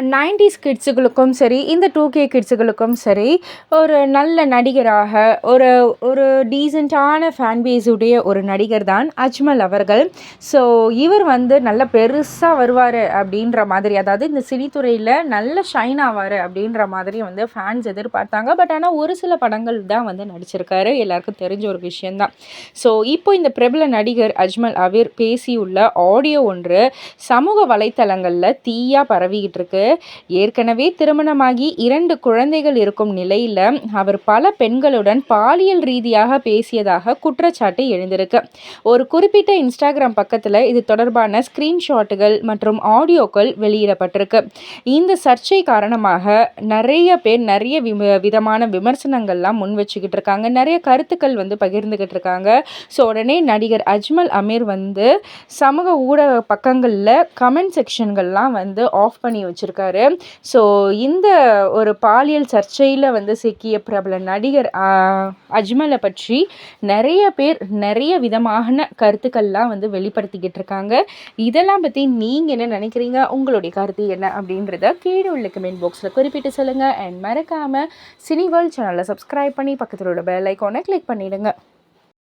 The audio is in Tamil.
நைன்டிஸ் கிட்ஸுகளுக்கும் சரி இந்த டூ கே கிட்ஸுகளுக்கும் சரி ஒரு நல்ல நடிகராக ஒரு ஒரு டீசெண்டான ஃபேன் பேஸுடைய ஒரு நடிகர் தான் அஜ்மல் அவர்கள். ஸோ இவர் வந்து நல்ல பெருசாக வருவார் அப்படின்ற மாதிரி அதாவது இந்த சினித்துறையில் நல்ல ஷைன் ஆவார் அப்படின்ற மாதிரி வந்து ஃபேன்ஸ் எதிர்பார்த்தாங்க. பட் ஆனால் ஒரு சில படங்கள் தான் வந்து நடிச்சிருக்காரு. எல்லாருக்கும் தெரிஞ்ச ஒரு விஷயந்தான் ஸோ இப்போ இந்த பிரபல நடிகர் அஜ்மல் அவிர் பேசியுள்ள ஆடியோ ஒன்று சமூக வலைத்தளங்களில் தீயாக பரவிக்கிட்டு இருக்கு. ஏற்கனவே திருமணமாகி இரண்டு குழந்தைகள் இருக்கும் நிலையில் அவர் பல பெண்களுடன் பாலியல் ரீதியாக பேசியதாக குற்றச்சாட்டு எழுந்திருக்கு. ஒரு குறிப்பிட்ட இன்ஸ்டாகிராம் பக்கத்தில் இது தொடர்பான ஸ்க்ரீன்ஷாட்டுகள் மற்றும் ஆடியோக்கள் வெளியிடப்பட்டிருக்கு. இந்த சர்ச்சை காரணமாக நிறைய பேர் நிறைய விதமான விமர்சனங்கள்லாம் முன் வச்சுக்கிட்டு இருக்காங்க. நிறைய கருத்துக்கள் வந்து பகிர்ந்துக்கிட்டு இருக்காங்க. ஸோ உடனே நடிகர் அஜ்மல் அமீர் வந்து சமூக ஊடக பக்கங்களில் கமெண்ட் செக்ஷன்கள்லாம் வந்து ஆஃப் பண்ணி வச்சுருக்காங்க இருக்காரு ஸோ இந்த ஒரு பாலியல் சர்ச்சையில் வந்து சிக்கிய பிரபல நடிகர் அஜ்மலை பற்றி நிறைய பேர் நிறைய விதமான கருத்துக்கள்லாம் வந்து வெளிப்படுத்திக்கிட்டு இருக்காங்க. இதெல்லாம் பற்றி நீங்கள் என்ன நினைக்கிறீங்க? உங்களுடைய கருத்து என்ன அப்படின்றத கீழே உள்ள கமெண்ட் பாக்ஸில் குறிப்பிட்டு சொல்லுங்கள் அண்ட் மறக்காமல் சினி வேர்ல்ட் சேனலை சப்ஸ்கிரைப் பண்ணி பக்கத்தில் உள்ள பெல் ஐக்கானை கிளிக் பண்ணிவிடுங்க